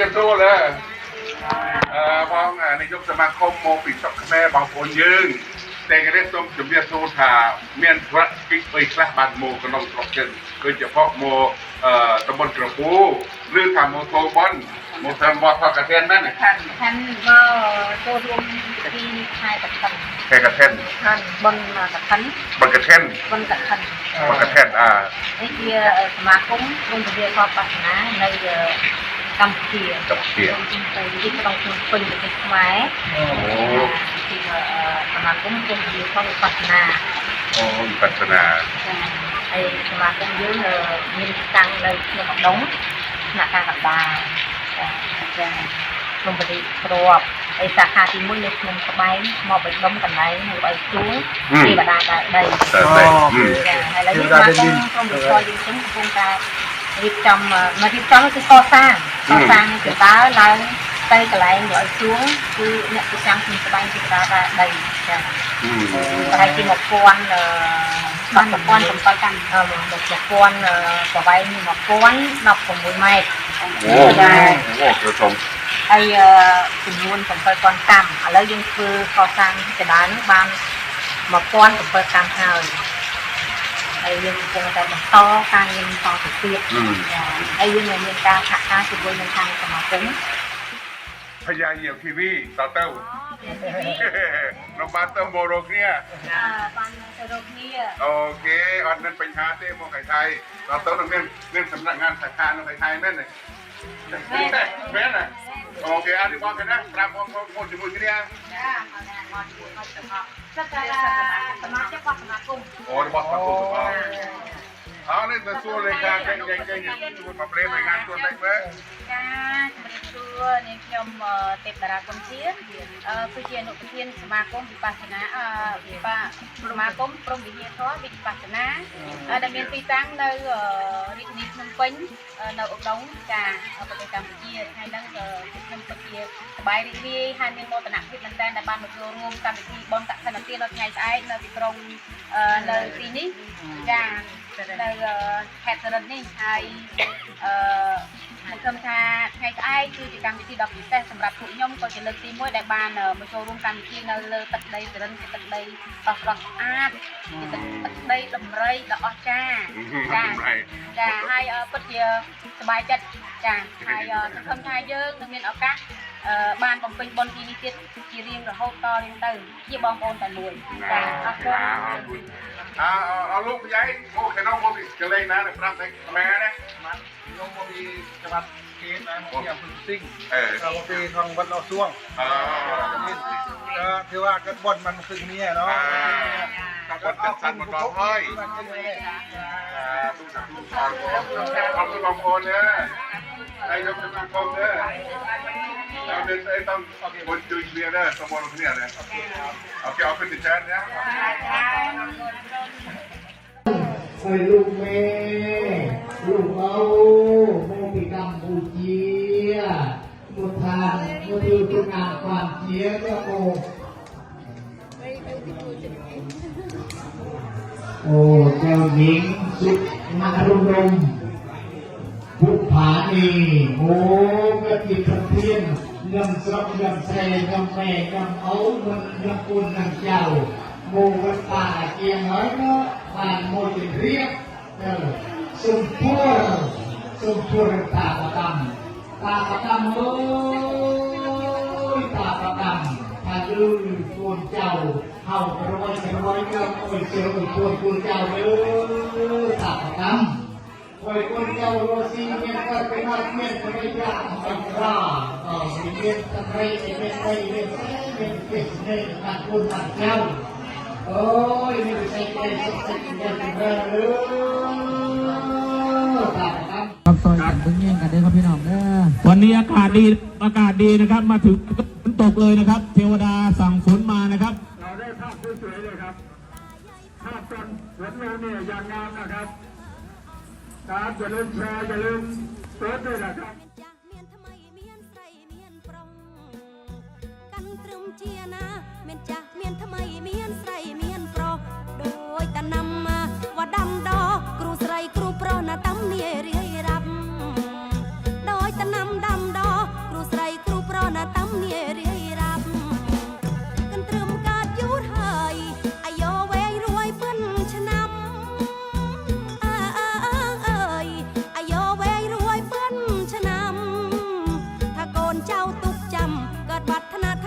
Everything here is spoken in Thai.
กระโดดเลยพรงอมนยกสมาคมโมปิดสักแม่บางคนยืนแต่ก็ได้ต้มจุดเมียโซธาเมียนพระกิกไปคละบานโมกน้องตรอกเช่นโดยเฉพาะโมเออ่ตำบลกระปูหรือทำโมโตบอนโมแซมบอทอกระเทนนั่นท่านท่านก็โตรวมที่ชายกับท่านแค่กระเทนท่านบนมากับท่นบนกระเทนบนกระเันบนกระเทนอ่าไอ้เกียสมาคมบนเกียร์คบปัสนะในកម្ពុជាកម្ពុជាខ្ញុំទៅទីក្រុងភ្នំពេញប្រទេសខ្មែរអូទីសមាគមជំនាញផងវិបស្សនាអូវិបស្សនាចាហើយសមាគមយើងមានតាំងនៅក្នុងម្ដងថ្នាក់ការកណ្ដាលចាចាក្នុងប្រទេសក្របហើយសាខាទី1នៅក្នុងក្បែងមកបិដុំកន្លែងនៅបៃជួងទេវតាដើរដីអូចាហើយឥឡូវយើងមកក្នុងក្នុងប្រទេសយើងកំពុងតែរៀបចំមករៀបចំគឺកសាងកសាងនឹងកណ្ដាលឡើងទៅកន្លែងរយជួងគឺអ្នកប្រចាំខ្ញុំស្បែងជាកណ្ដាលដែរដីចា៎ប្រហែលជា1000បាន1007កម្ម1000ប្រវែង1016ម៉ែត្រអូចាចូលចំហើយចំនួន7000កម្មឥឡូវយើងធ្វើកសាងកណ្ដាលនឹងបាន1007កម្មហើយไอ้ยងงតงបន្តការងារបន្តទៅตៀតហើយយើងនឹងមានការសហការជាមួយនឹងខាងសមាគមพญาเหยี่ยวทีวีตาเต้าน้องบาเต้าโมโรกเนี่ยบานโมรกเนี่ย โอเคอันนั้นเป็นฮาเต้มโมไก่ไทยตาเต้าตรงนี้เรี่ยงสำนักงานสาขาโมไก่ไทยแม่นเลยแม่นเลยโอเคอันนี้บอกกันนะตามความความความบูรณเนี่ยจ้าเอาแน่นอนดีมากจังสักการะสมาชิกสมาคมโอ้ยบอสมาคุยกับเราអរនេះទៅសួរលេខាគេគេគេជួយមកប្រេរายងานខ្លួនដែរមើលចាជំរាបសួរនាងខ្ញុំទេពតារាគុណជាគឺជាអនុប្រធានសមាគមវិបស្សនាវិបាសមាគមព្រមវិហារធម៌វិបស្សនាដែលមានទីតាំងនៅរាជធានីភ្នំពេញនៅឧដុង្គចាប្រទេសកម្ពុជាថ្ងៃហ្នឹងខ្ញុំពិតជាសប្បាយរីករាយហើយមានមោទនភាពមែនទែនដែលបានមកចូលរួមកម្មវិធីបុណ្យសក្តិនទាននៅថ្ងៃស្អែកនៅទីក្រុងនៅទីនេះចានៅខេត្តសរិទ្ធនេះហើយអឺខ្ញុំគិតថាថ្ងៃស្អែកគឺជាកម្មវិធីដ៏ពិសេសសម្រាប់ពួកខ្ញុំក៏ជាលើកទី1ដែលបានមកចូលរួមកម្មវិធីនៅលើទឹកដីសរិទ្ធជាទឹកដីដ៏ស្រស់ស្អាតជាទឹកដីដំរីដ៏អស្ចារ្យចាចាហើយពិតជាសប្បាយចិត្តចាហើយសង្ឃឹមថាយើងនឹងមានឱកាសบ้านบางเป็นบนทีนี้เจ็ดจีเรียงหรือเขาต่อเรียงตื่นยี่บองโอนแต่รวยแต่ขอบคุณอาเอาลูกย้ายโอเคน้องโมบิสกันเลยนะเดี๋ยวครับแม่นะน้องโมบิสจัมหวัดเกษนะผมอยากพึ่งซิ่งเราปีทองวัดเราซ่วงก็คือว่าก็บนมันคือเนี่ยเนาะกบนจัดสรรบนบเฮ้อยดูสักดูสักขอบคุณบางคนเนี่ยนายกนบางคนเนี่ย Now there's I come one two clear there, someone clear there. Okay, open the chat there. ใ้ลูกแม่ลูกเอาโมกิกรรมบูเจียมุทานมุทือคุนงามความเจียก็โมโอ้เจ้าหญิงสุดมารุณรมบุผานีโอ้กติกระเทียนลำสับลำแสลำแม่ลำเอาเงินลำปูนลำเจ้าหมูมันป่าเกียงนเนาะผ่านหมดเรียบสุพูรสุพูรตาประกำตาประตำโอ้ยตาประตำถ้าดูปูนเจ้าเฮากระวยกระวยก็โอ้เสือโอ้ยปูนปูนเจ้าเออตาประตำโอ้ปูนเจ้าโรซีเมียนก็เป็นนักเมียนก็ไม่ยากมันกล้าเป็นสมัยเป็นไปเป็นไปเป็นเป็นเป็นตัดคนตัดเจ้าโอ้ยไม่ใช่เป็นสักสิ่นเดียวเลยครับครับซอยกันเพิ่งย่งกันเด้ครับพี่น้องเด้อวันนี้อากาศดี อากาศดีนะครับ มาถึงฝนตกเลยนะครับเทวดาสั่งฝนมานะครับ เราได้ภาพสวยๆเลยครับ ภาพตอนฝนมาเนี่ยอย่างงามนะครับครับอย่าลืมแชร์อย่าลืมเซิรด้วยนะครับជាណាមានចាស់មានថ្មីមានស្រីមានប្រុសដោយតាណាំវដាំដគ្រូស្រីគ្រូប្រុសណាតាំនីរាយរាប់ដោយតាណាំដាំដគ្រូស្រីគ្រូប្រុសណាតាំនីរាយរាប់កន្ទ្រឹមកើតយូរហើយអាយោវែងរួយពឹនឆ្នាំអើអើអើអើយអាយោវែងរួយពឹនឆ្នាំថាកូនចៅទុកចាំកើតបាត់ថ្នាក់